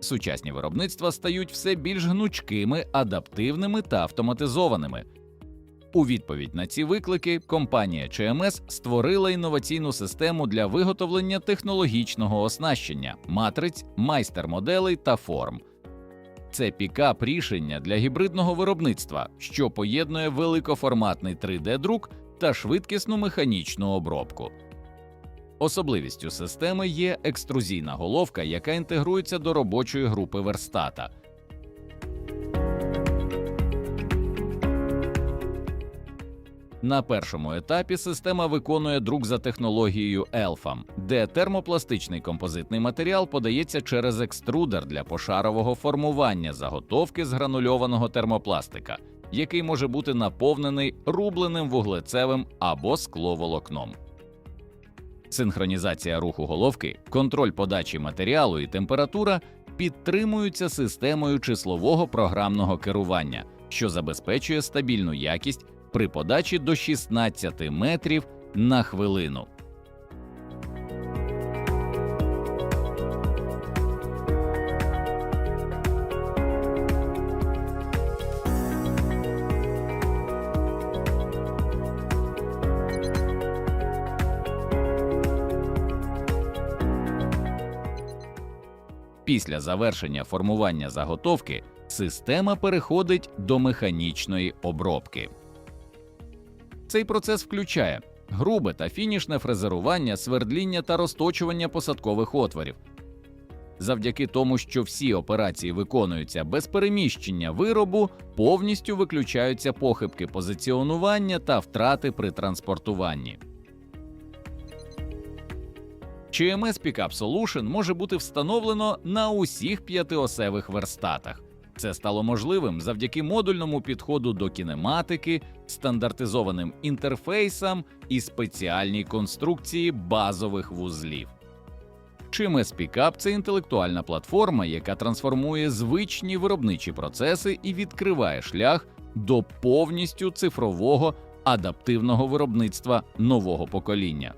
сучасні виробництва стають все більш гнучкими, адаптивними та автоматизованими. У відповідь на ці виклики компанія ЧМС створила інноваційну систему для виготовлення технологічного оснащення, матриць, майстер-моделей та форм. Це пікап рішення для гібридного виробництва, що поєднує великоформатний 3D-друк та швидкісну механічну обробку. Особливістю системи є екструзійна головка, яка інтегрується до робочої групи верстата. На першому етапі система виконує друк за технологією ELFAM, де термопластичний композитний матеріал подається через екструдер для пошарового формування заготовки з гранульованого термопластика, який може бути наповнений рубленим вуглецевим або скловолокном. Синхронізація руху головки, контроль подачі матеріалу і температура підтримуються системою числового програмного керування, що забезпечує стабільну якість при подачі до 16 метрів на хвилину. Після завершення формування заготовки система переходить до механічної обробки. Цей процес включає грубе та фінішне фрезерування, свердління та розточування посадкових отворів. Завдяки тому, що всі операції виконуються без переміщення виробу, повністю виключаються похибки позиціонування та втрати при транспортуванні. CMS Pickup Solution може бути встановлено на усіх п'ятиосевих верстатах. Це стало можливим завдяки модульному підходу до кінематики, стандартизованим інтерфейсам і спеціальній конструкції базових вузлів. CMS Pickup – це інтелектуальна платформа, яка трансформує звичні виробничі процеси і відкриває шлях до повністю цифрового адаптивного виробництва нового покоління.